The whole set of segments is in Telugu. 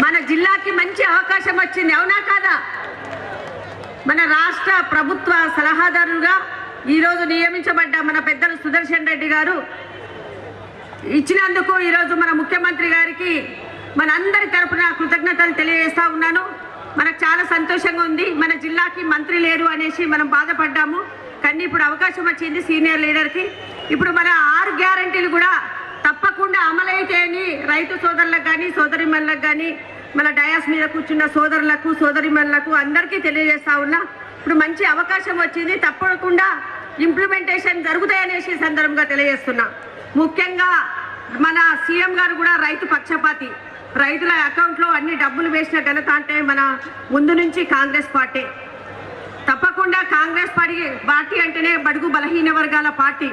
మన జిల్లాకి మంచి అవకాశం వచ్చింది. అవునా కాదా? మన రాష్ట్ర ప్రభుత్వ సలహాదారుగా ఈరోజు నియమించబడ్డ మన పెద్దలు సుదర్శన్ రెడ్డి గారు ఇచ్చినందుకు ఈరోజు మన ముఖ్యమంత్రి గారికి మన అందరి తరపున కృతజ్ఞతలు తెలియజేస్తా ఉన్నాను. మనకు చాలా సంతోషంగా ఉంది. మన జిల్లాకి మంత్రి లేరు అనేసి మనం బాధపడ్డాము. కానీ ఇప్పుడు అవకాశం వచ్చింది సీనియర్ లీడర్కి. ఇప్పుడు మన ఆరు గ్యారంటీలు కూడా తప్పకుండా అమలైతే అని రైతు సోదరులకు కానీ సోదరిమణులకు కానీ మన డయాస్ మీద కూర్చున్న సోదరులకు సోదరిమణులకు అందరికీ తెలియజేస్తా ఉన్నా ఇప్పుడు మంచి అవకాశం వచ్చింది తప్పకుండా ఇంప్లిమెంటేషన్ జరుగుతాయనేసి సందర్భంగా తెలియజేస్తున్నా. ముఖ్యంగా మన సీఎం గారు కూడా రైతు పక్షపాతి. రైతుల అకౌంట్లో అన్ని డబ్బులు వేసిన ఘనత అంటే మన ముందు నుంచి కాంగ్రెస్ పార్టీ. తప్పకుండా కాంగ్రెస్ పార్టీ పార్టీ అంటేనే బడుగు బలహీన వర్గాల పార్టీ.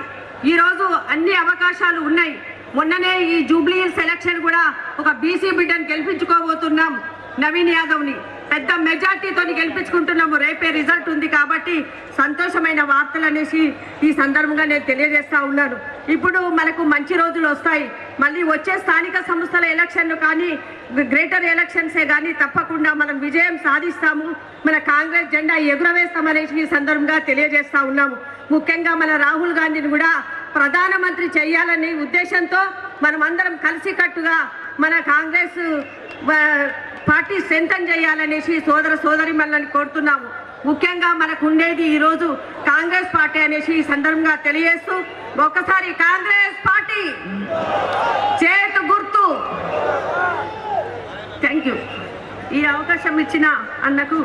ఈరోజు అన్ని అవకాశాలు ఉన్నాయి. మొన్ననే ఈ జూబ్లీ సెలక్షన్ కూడా ఒక బీసీ బిడ్డను గెలిపించుకోబోతున్నాం. నవీన్ యాదవ్ని పెద్ద మెజార్టీతో గెలిపించుకుంటున్నాము. రేపే రిజల్ట్ ఉంది కాబట్టి సంతోషమైన వార్తలు అనేసి ఈ సందర్భంగా నేను తెలియజేస్తా ఉన్నాను. ఇప్పుడు మనకు మంచి రోజులు వస్తాయి. మళ్ళీ వచ్చే స్థానిక సంస్థల ఎలక్షన్లు కానీ గ్రేటర్ ఎలక్షన్సే కానీ తప్పకుండా మనం విజయం సాధిస్తాము. మన కాంగ్రెస్ జెండా ఎగురవేస్తామనేసి ఈ సందర్భంగా తెలియజేస్తా ఉన్నాము. ముఖ్యంగా మన రాహుల్ గాంధీని కూడా ప్రధానమంత్రి చేయాలనే ఉద్దేశంతో మనం అందరం కలిసికట్టుగా మన కాంగ్రెస్ పార్టీ స్ట్రెంథన్ చేయాలనేసి సోదర సోదరి కోరుతున్నాము. ముఖ్యంగా మనకు ఉండేది ఈరోజు కాంగ్రెస్ పార్టీ అనేసి ఈ సందర్భంగా తెలియజేస్తూ ఒకసారి కాంగ్రెస్ పార్టీ చేతు గుర్తు. థ్యాంక్ యూ ఈ అవకాశం ఇచ్చిన అన్నకు